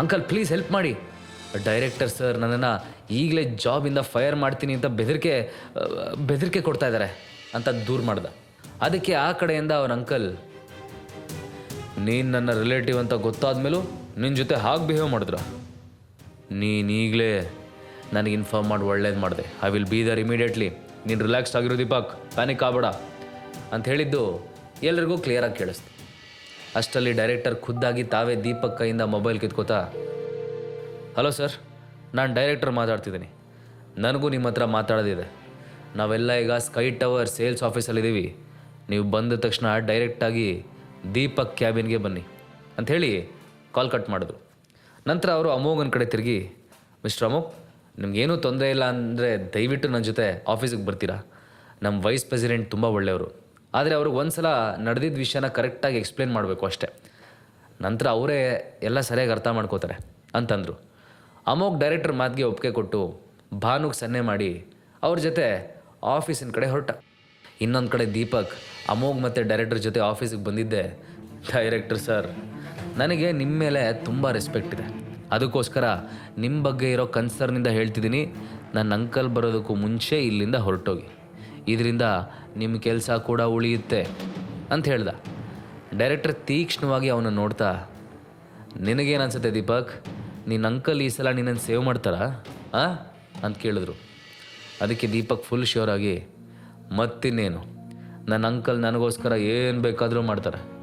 Uncle please help ಮಾಡಿ. Director sir ನನ್ನನ್ನು ಈಗಲೇ ಜಾಬಿಂದ ಫೈರ್ ಮಾಡ್ತೀನಿ ಅಂತ ಬೆದರಿಕೆ ಬೆದರಿಕೆ ಕೊಡ್ತಾ ಇದ್ದಾರೆ ಅಂತ ದೂರ ಮಾಡ್ದ. ಅದಕ್ಕೆ ಆ ಕಡೆಯಿಂದ ಅವನ ಅಂಕಲ್ ನೀನು ನನ್ನ ರಿಲೇಟಿವ್ ಅಂತ ಗೊತ್ತಾದ ಮೇಲೂ ನಿನ್ನ ಜೊತೆ ಹಾಗೆ ಬಿಹೇವ್ ಮಾಡಿದ್ರ. ನೀನು ಈಗಲೇ ನನಗೆ ಇನ್ಫಾರ್ಮ್ ಮಾಡಿ, ಒಳ್ಳೇದು ಮಾಡಿದೆ. I will be there immediately ನೀನು ರಿಲ್ಯಾಕ್ಸ್ ಆಗಿರೋ ದೀಪಕ್. ಪ್ಯಾನಿಕ್ ಆಗಬೇಡ. ಅಂತ ಹೇಳಿದ್ದು ಎಲ್ರಿಗೂ ಕ್ಲಿಯರಾಗಿ ಕೇಳಿಸ್ತು. ಅಷ್ಟರಲ್ಲಿ ಡೈರೆಕ್ಟರ್ ಖುದ್ದಾಗಿ ತಾವೇ ದೀಪಕ್ ಕೈಯಿಂದ ಮೊಬೈಲ್ ಕಿತ್ಕೋತಾ, ಹಲೋ ಸರ್, ನಾನು ಡೈರೆಕ್ಟರ್ ಮಾತಾಡ್ತಿದ್ದೀನಿ. ನನಗೂ ನಿಮ್ಮ ಹತ್ರ ಮಾತಾಡೋದಿದೆ. ನಾವೆಲ್ಲ ಈಗ ಸ್ಕೈ ಟವರ್ ಸೇಲ್ಸ್ ಆಫೀಸಲ್ಲಿದ್ದೀವಿ ನೀವು ಬಂದ ತಕ್ಷಣ ಡೈರೆಕ್ಟಾಗಿ ದೀಪಕ್ ಕ್ಯಾಬಿನ್ಗೆ ಬನ್ನಿ. ಅಂಥೇಳಿ ಕಾಲ್ ಕಟ್ ಮಾಡಿದ್ರು. ನಂತರ ಅವರು ಅಮೋಘನ ಕಡೆ ತಿರುಗಿ, ಮಿಸ್ಟರ್ ಅಮೋಘ್, ನಿಮ್ಗೇನೂ ತೊಂದರೆ ಇಲ್ಲ ಅಂದರೆ ದಯವಿಟ್ಟು ನನ್ನ ಜೊತೆ ಆಫೀಸಿಗೆ ಬರ್ತೀರಾ? ನಮ್ಮ ವೈಸ್ ಪ್ರೆಸಿಡೆಂಟ್ ತುಂಬ ಒಳ್ಳೆಯವರು. ಆದರೆ ಅವ್ರಿಗೆ ಒಂದು ಸಲ ನಡೆದಿದ್ದ ವಿಷಯನ ಕರೆಕ್ಟಾಗಿ ಎಕ್ಸ್ಪ್ಲೇನ್ ಮಾಡಬೇಕು ಅಷ್ಟೇ. ನಂತರ ಅವರೇ ಎಲ್ಲ ಸರಿಯಾಗಿ ಅರ್ಥ ಮಾಡ್ಕೋತಾರೆ ಅಂತಂದರು. ಅಮೋಕ್ ಡೈರೆಕ್ಟರ್ ಮಾತಿಗೆ ಒಪ್ಪಿಗೆ ಕೊಟ್ಟು ಭಾನುಗೆ ಸನ್ನೆ ಮಾಡಿ ಅವ್ರ ಜೊತೆ ಆಫೀಸಿನ ಕಡೆ ಹೊರಟ. ಇನ್ನೊಂದು ಕಡೆ ದೀಪಕ್, ಅಮೋಘ್ ಮತ್ತು ಡೈರೆಕ್ಟರ್ ಜೊತೆ ಆಫೀಸಿಗೆ ಬಂದಿದ್ದೆ. ಡೈರೆಕ್ಟರ್ ಸರ್ ನನಗೆ ನಿಮ್ಮ ಮೇಲೆ ತುಂಬ ರೆಸ್ಪೆಕ್ಟ್ ಇದೆ. ಅದಕ್ಕೋಸ್ಕರ ನಿಮ್ಮ ಬಗ್ಗೆ ಇರೋ ಕನ್ಸರ್ನಿಂದ ಹೇಳ್ತಿದ್ದೀನಿ. ನನ್ನ ಅಂಕಲ್ ಬರೋದಕ್ಕೂ ಮುಂಚೆ ಇಲ್ಲಿಂದ ಹೊರಟೋಗಿ. ಇದರಿಂದ ನಿಮ್ಮ ಕೆಲಸ ಕೂಡ ಉಳಿಯುತ್ತೆ ಅಂತ ಹೇಳ್ದ. ಡೈರೆಕ್ಟರ್ ತೀಕ್ಷ್ಣವಾಗಿ ಅವನ ನೋಡ್ತಾ, ನಿನಗೇನು ಅನ್ಸುತ್ತೆ ದೀಪಕ್? ನಿನ್ನ ಅಂಕಲ್ ಈ ಸಲ ನಿನ್ನನ್ನು ಸೇವ್ ಮಾಡ್ತಾರಾ, ಆ? ಅಂತ ಕೇಳಿದ್ರು. ಅದಕ್ಕೆ ದೀಪಕ್ ಫುಲ್ ಶ್ಯೂರ್ ಆಗಿ, ಮತ್ತಿನ್ನೇನು? ನನ್ನ ಅಂಕಲ್ ನನಗೋಸ್ಕರ ಏನು ಬೇಕಾದರೂ ಮಾಡ್ತಾರೆ.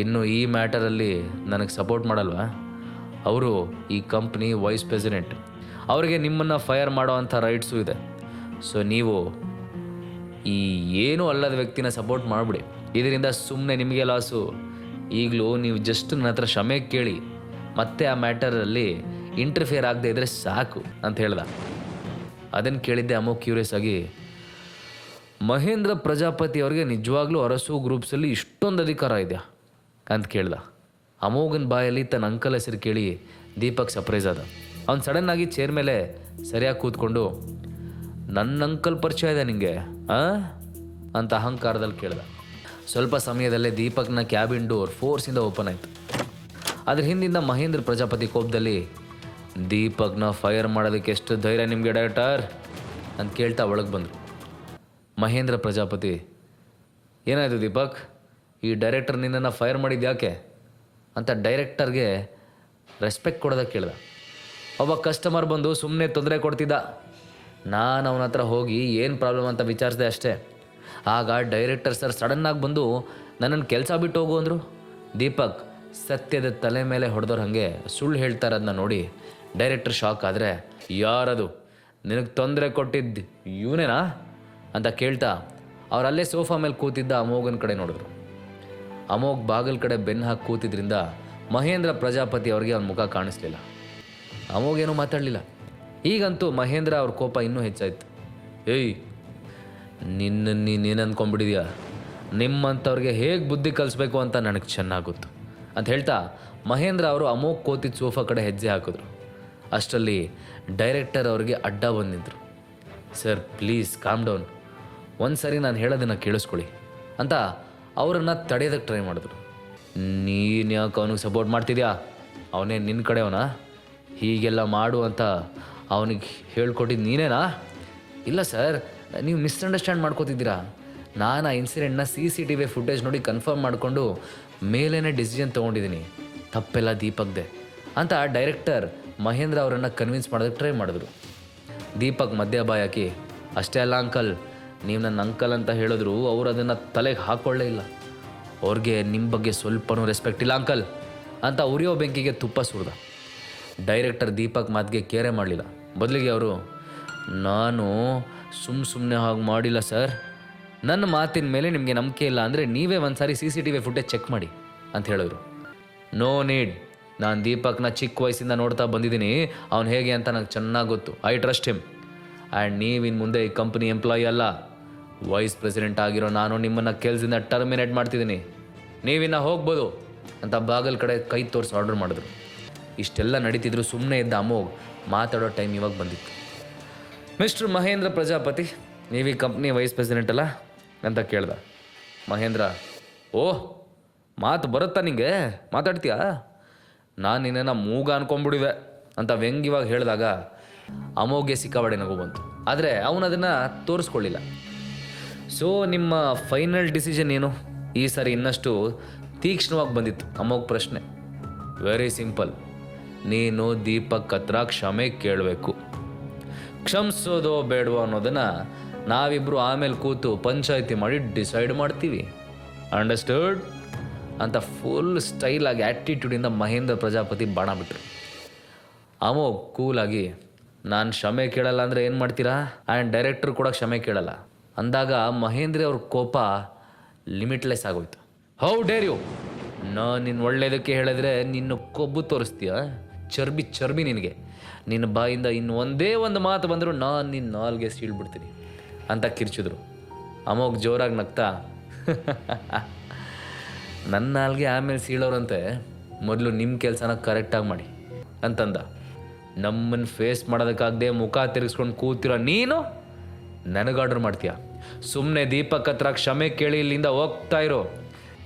ಇನ್ನು ಈ ಮ್ಯಾಟರಲ್ಲಿ ನನಗೆ ಸಪೋರ್ಟ್ ಮಾಡಲ್ವಾ? ಅವರು, ಈ ಕಂಪ್ನಿ ವೈಸ್ ಪ್ರೆಸಿಡೆಂಟ್ ಅವರಿಗೆ ನಿಮ್ಮನ್ನು ಫೈರ್ ಮಾಡೋ ಅಂಥ ರೈಟ್ಸು ಇದೆ. ಸೊ ನೀವು ಈ ಏನೂ ಅಲ್ಲದ ವ್ಯಕ್ತಿನ ಸಪೋರ್ಟ್ ಮಾಡಿಬಿಡಿ. ಇದರಿಂದ ಸುಮ್ಮನೆ ನಿಮಗೆ ಲಾಸು ಈಗಲೂ ನೀವು ಜಸ್ಟ್ ನನ್ನ ಹತ್ರ ಕ್ಷಮೆ ಕೇಳಿ, ಮತ್ತೆ ಆ ಮ್ಯಾಟರಲ್ಲಿ ಇಂಟರ್ಫಿಯರ್ ಆಗದೆ ಇದ್ರೆ ಸಾಕು ಅಂತ ಹೇಳ್ದ. ಅದನ್ನು ಕೇಳಿದ್ದೆ ಅಮೋ ಕ್ಯೂರಿಯಸ್ ಆಗಿ, ಮಹೇಂದ್ರ ಪ್ರಜಾಪತಿ ಅವ್ರಿಗೆ ನಿಜವಾಗ್ಲೂ ಅರಸು ಗ್ರೂಪ್ಸಲ್ಲಿ ಇಷ್ಟೊಂದು ಅಧಿಕಾರ ಇದೆಯಾ? ಅಂತ ಕೇಳ್ದ. ಅಮೋಘನ್ ಬಾಯಲ್ಲಿ ತನ್ನ ಅಂಕಲ್ ಹೆಸರು ಕೇಳಿ ದೀಪಕ್ ಸರ್ಪ್ರೈಸ್ ಆದ. ಅವ್ನು ಸಡನ್ನಾಗಿ ಚೇರ್ ಮೇಲೆ ಸರಿಯಾಗಿ ಕೂತ್ಕೊಂಡು ನನ್ನ ಅಂಕಲ್ ಪರಿಚಯ ಇದೆ ನಿಂಗೆ, ಆ? ಅಂತ ಅಹಂಕಾರದಲ್ಲಿ ಕೇಳಿದ. ಸ್ವಲ್ಪ ಸಮಯದಲ್ಲೇ ದೀಪಕ್ನ ಕ್ಯಾಬಿನ್ ಡೋರ್ ಫೋರ್ಸಿಂದ ಓಪನ್ ಆಯಿತು. ಅದ್ರ ಹಿಂದಿಂದ ಮಹೇಂದ್ರ ಪ್ರಜಾಪತಿ ಕೋಪದಲ್ಲಿ, ದೀಪಕ್ನ ಫೈರ್ ಮಾಡೋದಕ್ಕೆ ಎಷ್ಟು ಧೈರ್ಯ ನಿಮಗೆ ಡೈರೆಕ್ಟರ್ ಅಂತ ಕೇಳ್ತಾ ಒಳಗೆ ಬಂದರು. ಮಹೇಂದ್ರ ಪ್ರಜಾಪತಿ, ಏನಾಯಿತು ದೀಪಕ್? ಈ ಡೈರೆಕ್ಟರ್ ನಿನ್ನನ್ನು ಫೈರ್ ಮಾಡಿದ್ದು ಯಾಕೆ? ಅಂತ ಡೈರೆಕ್ಟರ್ಗೆ ರೆಸ್ಪೆಕ್ಟ್ ಕೊಡೋದಕ್ಕೆ ಕೇಳ್ದ. ಒಬ್ಬ ಕಸ್ಟಮರ್ ಬಂದು ಸುಮ್ಮನೆ ತೊಂದರೆ ಕೊಡ್ತಿದ್ದ. ನಾನು ಅವನ ಹತ್ರ ಹೋಗಿ ಏನು ಪ್ರಾಬ್ಲಮ್ ಅಂತ ವಿಚಾರಿಸಿದೆ ಅಷ್ಟೇ. ಆಗ ಡೈರೆಕ್ಟರ್ ಸರ್ ಸಡನ್ನಾಗಿ ಬಂದು ನನ್ನನ್ನು ಕೆಲಸ ಬಿಟ್ಟು ಹೋಗು ಅಂದರು. ದೀಪಕ್, ಸತ್ಯದ ತಲೆ ಮೇಲೆ ಹೊಡೆದವ್ರು ಹಾಗೆ ಸುಳ್ಳು ಹೇಳ್ತಾ ಇರೋದನ್ನ ನೋಡಿ ಡೈರೆಕ್ಟರ್ ಶಾಕ್ ಆದರೆ, ಯಾರದು? ನಿನಗೆ ತೊಂದರೆ ಕೊಟ್ಟಿದ್ದು ಇವನೇನಾ? ಅಂತ ಕೇಳ್ತಾ ಅವರಲ್ಲೇ ಸೋಫಾ ಮೇಲೆ ಕೂತಿದ್ದ ಅಮೋಘನ ಕಡೆ ನೋಡಿದ್ರು. ಅಮೋಘ್ ಬಾಗಿಲ್ ಕಡೆ ಬೆನ್ನು ಹಾಕಿ ಕೂತಿದ್ರಿಂದ ಮಹೇಂದ್ರ ಪ್ರಜಾಪತಿ ಅವ್ರಿಗೆ ಅವನ ಮುಖ ಕಾಣಿಸ್ಲಿಲ್ಲ. ಅಮೋಘ್ ಏನೂ ಮಾತಾಡಲಿಲ್ಲ. ಈಗಂತೂ ಮಹೇಂದ್ರ ಅವ್ರ ಕೋಪ ಇನ್ನೂ ಹೆಚ್ಚಾಯ್ತು. ಏಯ್, ನಿನ್ನ ನೀನೇನು ಅಂದ್ಕೊಂಡ್ಬಿಟ್ಟಿದ್ಯಾ ನಿಮ್ಮಂಥವ್ರಿಗೆ ಹೇಗೆ ಬುದ್ಧಿ ಕಲಿಸ್ಬೇಕು ಅಂತ ನನಗೆ ಚೆನ್ನಾಗಿ ಗೊತ್ತು. ಅಂತ ಹೇಳ್ತಾ ಮಹೇಂದ್ರ ಅವರು ಅಮೋಕ್ ಕೋತಿ ಸೋಫಾ ಕಡೆ ಹೆಜ್ಜೆ ಹಾಕಿದ್ರು. ಅಷ್ಟರಲ್ಲಿ ಡೈರೆಕ್ಟರ್ ಅವರಿಗೆ ಅಡ್ಡ ಬಂದಿದ್ರು. ಸರ್, ಪ್ಲೀಸ್ ಕಾಮ್ ಡೌನ್ ಒಂದು ಸರಿ ನಾನು ಹೇಳೋದನ್ನು ಕೇಳಿಸ್ಕೊಳ್ಳಿ ಅಂತ ಅವರನ್ನು ತಡೆಯೋದಕ್ಕೆ ಟ್ರೈ ಮಾಡಿದ್ರು. ನೀನು ಯಾಕೆ ಅವನಿಗೆ ಸಪೋರ್ಟ್ ಮಾಡ್ತಿದ್ಯಾ? ಅವನೇ ನಿನ್ನ ಕಡೆಯವನಾ? ಹೀಗೆಲ್ಲ ಮಾಡು ಅಂತ ಅವನಿಗೆ ಹೇಳ್ಕೊಟ್ಟಿದ್ದು ನೀನೇನಾ? ಇಲ್ಲ ಸರ್, ನೀವು ಮಿಸ್ಅಂಡರ್ಸ್ಟ್ಯಾಂಡ್ ಮಾಡ್ಕೋತಿದ್ದೀರಾ? ನಾನು ಆ ಇನ್ಸಿಡೆಂಟ್ನ C C T V footage ನೋಡಿ ಕನ್ಫರ್ಮ್ ಮಾಡಿಕೊಂಡು ಮೇಲೇ ಡಿಸಿಷನ್ ತೊಗೊಂಡಿದ್ದೀನಿ. ತಪ್ಪೆಲ್ಲ ದೀಪಕ್ದೆ ಅಂತ ಡೈರೆಕ್ಟರ್ ಮಹೇಂದ್ರ ಅವರನ್ನು ಕನ್ವಿನ್ಸ್ ಮಾಡೋದಕ್ಕೆ ಟ್ರೈ ಮಾಡಿದ್ರು. ದೀಪಕ್ ಮಧ್ಯ ಬಾಯಾಕಿ, ಅಷ್ಟೇ ಅಲ್ಲ ಅಂಕಲ್, ನೀವು ನನ್ನ ಅಂಕಲ್ ಅಂತ ಹೇಳಿದ್ರು ಅವರು ಅದನ್ನು ತಲೆಗೆ ಹಾಕ್ಕೊಳ್ಳೇ ಇಲ್ಲ. ಅವ್ರಿಗೆ ನಿಮ್ಮ ಬಗ್ಗೆ ಸ್ವಲ್ಪನೂ ರೆಸ್ಪೆಕ್ಟ್ ಇಲ್ಲ ಅಂಕಲ್, ಅಂತ ಉರಿಯೋ ಬೆಂಕಿಗೆ ತುಪ್ಪ ಸುರಿದ. ಡೈರೆಕ್ಟರ್ ದೀಪಕ್ ಮಾತಿಗೆ ಕೇರೆ ಮಾಡಲಿಲ್ಲ. ಬದಲಿಗೆ ಅವರು, ನಾನು ಸುಮ್ಮ ಸುಮ್ಮನೆ ಹಾಗೆ ಮಾಡಿಲ್ಲ ಸರ್. ನನ್ನ ಮಾತಿನ ಮೇಲೆ ನಿಮಗೆ ನಂಬಿಕೆ ಇಲ್ಲ ಅಂದರೆ ನೀವೇ ಒಂದು ಸಾರಿ C C T V footage check ಮಾಡಿ, ಅಂತ ಹೇಳಿದ್ರು ನೋ ನೀಡ್. ನಾನು ದೀಪಕ್ನ ಚಿಕ್ಕ ವಯಸ್ಸಿಂದ ನೋಡ್ತಾ ಬಂದಿದ್ದೀನಿ. ಅವ್ನು ಹೇಗೆ ಅಂತ ನನಗೆ ಚೆನ್ನಾಗಿ ಗೊತ್ತು. I trust him. ಆ್ಯಂಡ್ ನೀವಿನ್ ಮುಂದೆ ಈ ಕಂಪ್ನಿ ಎಂಪ್ಲಾಯಿ ಅಲ್ಲ. ವೈಸ್ ಪ್ರೆಸಿಡೆಂಟ್ ಆಗಿರೋ ನಾನು ನಿಮ್ಮನ್ನು ಕೆಲಸದಿಂದ ಟರ್ಮಿನೇಟ್ ಮಾಡ್ತಿದ್ದೀನಿ. ನೀವಿನ್ನ ಹೋಗ್ಬೋದು, ಅಂತ ಬಾಗಲ್ ಕಡೆ ಕೈ ತೋರಿಸಿ ಆರ್ಡರ್ ಮಾಡಿದ್ರು. ಇಷ್ಟೆಲ್ಲ ನಡೀತಿದ್ರು ಸುಮ್ಮನೆ ಇದ್ದ ಅಮೋಘ್ ಮಾತಾಡೋ ಟೈಮ್ ಇವಾಗ ಬಂದಿತ್ತು. ಮಿಸ್ಟರ್ ಮಹೇಂದ್ರ ಪ್ರಜಾಪತಿ, ನೀವು ಈ ಕಂಪ್ನಿ ವೈಸ್ ಪ್ರೆಸಿಡೆಂಟ್ ಅಲ್ಲ? ಅಂತ ಕೇಳ್ದ. ಮಹೇಂದ್ರ ಓಹ್ ಮಾತು ಬರುತ್ತಾ ನಿಂಗೆ? ಮಾತಾಡ್ತೀಯಾ? ನಾನು ನಿನ್ನ ಮೂಗ ಅನ್ಕೊಂಬಿಡುವೆ ಅಂತ ವ್ಯಂಗ್ಯವಾಗಿ ಹೇಳಿದಾಗ ಅಮೋಘ್ಗೆ ಸಿಕ್ಕಾಬಡೆ ನಗು ಬಂತು. ಆದರೆ ಅವನು ಅದನ್ನು ತೋರಿಸ್ಕೊಳ್ಳಿಲ್ಲ. ಸೊ ನಿಮ್ಮ ಫೈನಲ್ ಡಿಸಿಷನ್ ಏನು? ಈ ಸಾರಿ ಇನ್ನಷ್ಟು ತೀಕ್ಷ್ಣವಾಗಿ ಬಂದಿತ್ತು ಅಮೋಘ್ ಪ್ರಶ್ನೆ. ವೆರಿ ಸಿಂಪಲ್ ನೀನು ದೀಪಕ್ ಹತ್ರ ಕ್ಷಮೆ ಕೇಳಬೇಕು. ಕ್ಷಮಿಸೋದೋ ಬೇಡವೋ ಅನ್ನೋದನ್ನು ನಾವಿಬ್ಬರು ಆಮೇಲೆ ಕೂತು ಪಂಚಾಯಿತಿ ಮಾಡಿ ಡಿಸೈಡ್ ಮಾಡ್ತೀವಿ. ಅಂಡರ್ಸ್ಟುಡ್? ಅಂತ ಫುಲ್ ಸ್ಟೈಲಾಗಿ ಆ್ಯಟಿಟ್ಯೂಡಿಂದ ಮಹೇಂದ್ರ ಪ್ರಜಾಪತಿ ಬಾಣ ಬಿಟ್ರು. ಅಮೋ ಕೂಲಾಗಿ ನಾನು ಕ್ಷಮೆ ಕೇಳಲ್ಲ ಅಂದರೆ ಏನು ಮಾಡ್ತೀರಾ? ಆ್ಯಂಡ್ ಡೈರೆಕ್ಟರ್ ಕೂಡ ಕ್ಷಮೆ ಕೇಳಲ್ಲ. ಅಂದಾಗ ಮಹೇಂದ್ರ ಅವ್ರ ಕೋಪ ಲಿಮಿಟ್ಲೆಸ್ ಆಗೋಯ್ತು. ಹೌ ಡೇರ್ ಯು ನಾನು ನಿನ್ನ ಒಳ್ಳೇದಕ್ಕೆ ಹೇಳಿದ್ರೆ ನಿನ್ನ ಕೊಬ್ಬು ತೋರಿಸ್ತೀಯ? ಚರ್ಬಿ ಚರ್ಬಿ ನಿನಗೆ. ನಿನ್ನ ಬಾಯಿಂದ ಇನ್ನು ಒಂದೇ ಒಂದು ಮಾತು ಬಂದರೂ ನಾನು ನಿನ್ನ ನಾಲ್ಗೆ ಸೀಳ್ಬಿಡ್ತೀನಿ ಅಂತ ಕಿರ್ಚಿದ್ರು. ಅಮೋಗ್ ಜೋರಾಗಿ ನಗ್ತಾ ನನ್ನ ನಾಲ್ಗೆ ಆಮೇಲೆ ಸೀಳೋರಂತೆ, ಮೊದಲು ನಿಮ್ಮ ಕೆಲಸನ ಕರೆಕ್ಟಾಗಿ ಮಾಡಿ ಅಂತಂದ. ನಮ್ಮನ್ನು ಫೇಸ್ ಮಾಡೋದಕ್ಕಾಗದೆ ಮುಖ ತಿರುಗಿಸ್ಕೊಂಡು ಕೂತಿರೋ ನೀನು ನನಗೆ ಆರ್ಡರ್ ಮಾಡ್ತೀಯ? ಸುಮ್ಮನೆ ದೀಪಕ್ ಹತ್ರ ಕ್ಷಮೆ ಕೇಳಿ ಇಲ್ಲಿಂದ ಹೋಗ್ತಾ ಇರೋ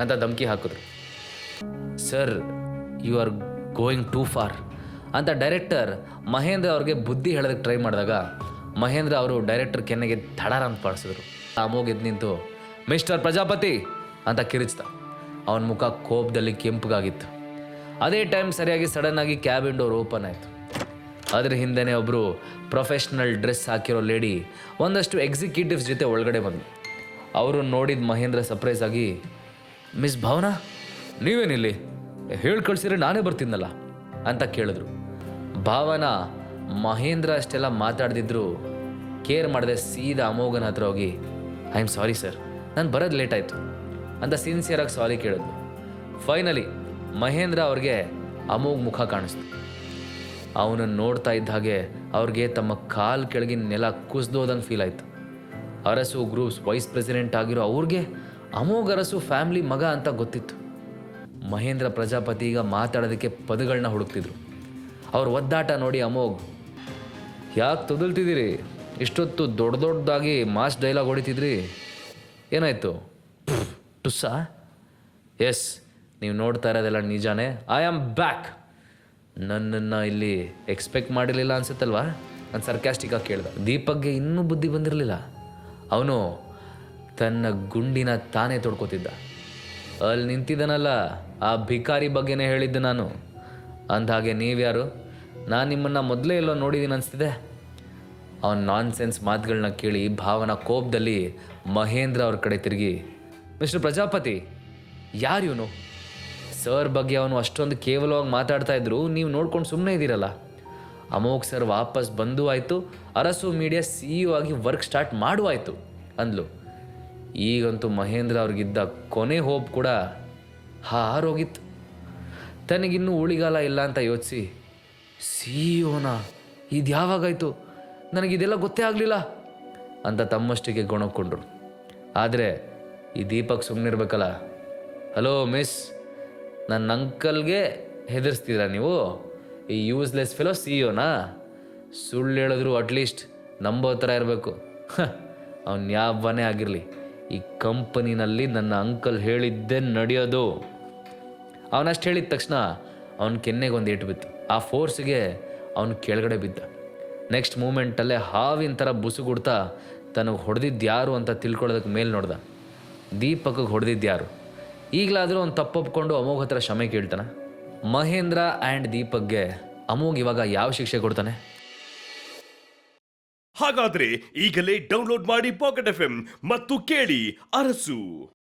ಅಂತ ಧಮಕಿ ಹಾಕಿದ್ರು. Sir you are going too far ಅಂತ ಡೈರೆಕ್ಟರ್ ಮಹೇಂದ್ರ ಅವ್ರಿಗೆ ಬುದ್ಧಿ ಹೇಳೋದಕ್ಕೆ ಟ್ರೈ ಮಾಡಿದಾಗ ಮಹೇಂದ್ರ ಅವರು ಡೈರೆಕ್ಟರ್ ಕೆನ್ನೆಗೆ ತಡಾರ ಅಂತ ಪಾಡಿಸಿದ್ರು. ಅಮೋಗ್ ಎದ್ದು ನಿಂತು, ಮಿಸ್ಟರ್ ಪ್ರಜಾಪತಿ ಅಂತ ಕಿರಿಚ್ದ ಅವನ ಮುಖ ಕೋಪದಲ್ಲಿ ಕೆಂಪಗಾಗಿತ್ತು. ಅದೇ ಟೈಮ್ ಸರಿಯಾಗಿ ಸಡನ್ ಆಗಿ ಕ್ಯಾಬಿನ್ ಡೋರ್ ಓಪನ್ ಆಯಿತು. ಅದರ ಹಿಂದೆನೇ ಒಬ್ಬರು ಪ್ರೊಫೆಷ್ನಲ್ ಡ್ರೆಸ್ ಹಾಕಿರೋ ಲೇಡಿ ಒಂದಷ್ಟು ಎಕ್ಸಿಕ್ಯೂಟಿವ್ಸ್ ಜೊತೆ ಒಳಗಡೆ ಬಂದು ಅವರು ನೋಡಿದ ಮಹೇಂದ್ರ ಸರ್ಪ್ರೈಸ್ ಆಗಿ, ಮಿಸ್ ಭಾವನಾ, ನೀವೇನಿಲ್ಲಿ? ಹೇಳಿ ಕಳ್ಸಿದ್ರೆ ನಾನೇ ಬರ್ತೀನಲ್ಲ ಅಂತ ಕೇಳಿದ್ರು. ಭಾವನಾ, ಮಹೇಂದ್ರ ಅಷ್ಟೆಲ್ಲ ಮಾತಾಡ್ದಿದ್ರು. ಕೇರ್ ಮಾಡಿದೆ ಸೀದಾ ಅಮೋಘನ ಹತ್ರ ಹೋಗಿ, ಐ ಆಮ್ ಸಾರಿ ಸರ್, ನಾನು ಬರೋದು ಲೇಟ್ ಆಯಿತು. ಅಂತ ಸಿನ್ಸಿಯರಾಗಿ ಸಾರಿ ಕೇಳಿದ್ಲು. ಫೈನಲಿ ಮಹೇಂದ್ರ ಅವ್ರಿಗೆ ಅಮೋಘ್ ಮುಖ ಕಾಣಿಸ್ತು. ಅವನನ್ನು ನೋಡ್ತಾ ಇದ್ದ ಹಾಗೆ ಅವ್ರಿಗೆ ತಮ್ಮ ಕಾಲು ಕೆಳಗಿನ ನೆಲ ಕುಸ್ದೋದಂಗೆ ಫೀಲ್ ಆಯಿತು. ಅರಸು ಗ್ರೂಪ್ಸ್ ವೈಸ್ ಪ್ರೆಸಿಡೆಂಟ್ ಆಗಿರೋ ಅವ್ರಿಗೆ ಅಮೋಘ್ ಅರಸು ಫ್ಯಾಮ್ಲಿ ಮಗ ಅಂತ ಗೊತ್ತಿತ್ತು. ಮಹೇಂದ್ರ ಪ್ರಜಾಪತಿ ಈಗ ಮಾತಾಡೋದಕ್ಕೆ ಪದಗಳನ್ನ ಹುಡುಕ್ತಿದ್ರು. ಅವ್ರ ಒದ್ದಾಟ ನೋಡಿ ಅಮೋಘ್, ಯಾಕೆ ತೊದಲ್ತಿದ್ದೀರಿ? ಇಷ್ಟೊತ್ತು ದೊಡ್ಡ ದೊಡ್ಡದಾಗಿ ಮಾಸ್ ಡೈಲಾಗ್ ಹೊಡಿತಿದ್ರಿ. ಏನಾಯಿತು? ಟುಸ್ಸಾ? ಎಸ್, ನೀವು ನೋಡ್ತಾ ಇರೋದೆಲ್ಲ ನಿಜಾನೇ. ಐ ಆಮ್ ಬ್ಯಾಕ್ ನನ್ನನ್ನು ಇಲ್ಲಿ ಎಕ್ಸ್ಪೆಕ್ಟ್ ಮಾಡಿರಲಿಲ್ಲ ಅನ್ಸುತ್ತಲ್ವಾ? ನಾನು ಸರ್ಕ್ಯಾಸ್ಟಿಕಾಗಿ ಕೇಳಿದೆ. ದೀಪಕ್ಗೆ ಇನ್ನೂ ಬುದ್ಧಿ ಬಂದಿರಲಿಲ್ಲ. ಅವನು ತನ್ನ ಗುಂಡಿನ ತಾನೇ ತೊಡ್ಕೋತಿದ್ದ. ಅಲ್ಲಿ ನಿಂತಿದ್ದಾನಲ್ಲ, ಆ ಭಿಕಾರಿ ಬಗ್ಗೆನೇ ಹೇಳಿದ್ದು ನಾನು. ಅಂದಹಾಗೆ ನೀವ್ಯಾರು? ನಾನು ನಿಮ್ಮನ್ನು ಮೊದಲೇ ಎಲ್ಲೋ ನೋಡಿದ್ದೀನಿ ಅನಿಸ್ತಿದೆ. ಅವನ ನಾನ್ ಸೆನ್ಸ್ ಮಾತುಗಳನ್ನ ಕೇಳಿ ಭಾವನ ಕೋಪದಲ್ಲಿ ಮಹೇಂದ್ರ ಅವ್ರ ಕಡೆ ತಿರುಗಿ, ಮಿಸ್ಟರ್ ಪ್ರಜಾಪತಿ, ಯಾರು ಇವನು? ಸರ್ ಬಗ್ಗೆ ಅವನು ಅಷ್ಟೊಂದು ಕೇವಲವಾಗಿ ಮಾತಾಡ್ತಾ ಇದ್ರು, ನೀವು ನೋಡ್ಕೊಂಡು ಸುಮ್ಮನೆ ಇದ್ದೀರಲ್ಲ ಅಮೋಕ್ ಸರ್ ವಾಪಸ್ ಬಂದು ಆಯಿತು, ಅರಸು ಮೀಡಿಯಾ ಸಿ ಇ ಆಗಿ ವರ್ಕ್ ಸ್ಟಾರ್ಟ್ ಮಾಡುವಾಯಿತು ಅಂದ್ಲು. ಈಗಂತೂ ಮಹೇಂದ್ರ ಅವ್ರಿಗಿದ್ದ ಕೊನೆ ಹೋಪ್ ಕೂಡ ಹಾರೋಗಿತ್ತು. ತನಗಿನ್ನೂ ಉಳಿಗಾಲ ಇಲ್ಲ ಅಂತ ಯೋಚಿಸಿ ಸಿ ಓನಾ ಇದು ಯಾವಾಗಾಯಿತು? ನನಗಿದೆಲ್ಲ ಗೊತ್ತೇ ಆಗಲಿಲ್ಲ ಅಂತ ತಮ್ಮಷ್ಟಿಗೆ ಗೊಣಕೊಂಡ್ರು ಆದರೆ ಈ ದೀಪಕ್ ಸುಮ್ಮನಿರ್ಬೇಕಲ್ಲ ಹಲೋ ಮಿಸ್, ನನ್ನ ಅಂಕಲ್ಗೆ ಹೆದರ್ಸ್ತೀರಾ ನೀವು? ಈ ಯೂಸ್ಲೆಸ್ ಫೆಲೋ ಸಿ ಸುಳ್ಳು ಹೇಳಿದ್ರು ಅಟ್ಲೀಸ್ಟ್ ನಂಬೋ ಥರ ಇರಬೇಕು. ಅವನು ಯಾವನೇ ಆಗಿರಲಿ, ಈ ಕಂಪನಿನಲ್ಲಿ ನನ್ನ ಅಂಕಲ್ ಹೇಳಿದ್ದೇ ನಡೆಯೋದು. ಅವನಷ್ಟು ಹೇಳಿದ ತಕ್ಷಣ ಅವನ ಕೆನ್ನೆಗೆ ಒಂದು ಏಟು ಬಿತ್ತು. ಆ ಫೋರ್ಸ್ಗೆ ಅವನು ಕೆಳಗಡೆ ಬಿದ್ದ. ನೆಕ್ಸ್ಟ್ ಮೂಮೆಂಟಲ್ಲೇ ಹಾವಿನ ಥರ ಬುಸುಗುಡ್ತಾ ತನಗೆ ಹೊಡೆದಿದ್ದು ಯಾರು ಅಂತ ತಿಳ್ಕೊಳ್ಳೋದಕ್ಕೆ ಮೇಲೆ ನೋಡ್ದ. ದೀಪಕ್ಗೆ ಹೊಡೆದಿದ್ದು ಯಾರು? ಈಗಲಾದರೂ ಅವ್ನು ತಪ್ಪೊಪ್ಕೊಂಡು ಅಮೋಘ್ ಹತ್ರ ಕ್ಷಮೆ ಕೇಳ್ತಾನೆ. ಮಹೇಂದ್ರ ಆ್ಯಂಡ್ ದೀಪಕ್ಗೆ ಅಮೋಘ್ ಇವಾಗ ಯಾವ ಶಿಕ್ಷೆ ಕೊಡ್ತಾನೆ? ಹಾಗಾದ್ರೆ ಈಗಲೇ ಡೌನ್ಲೋಡ್ ಮಾಡಿ ಪಾಕೆಟ್ ಎಫ್ ಮತ್ತು ಕೇಳಿ ಅರಸು.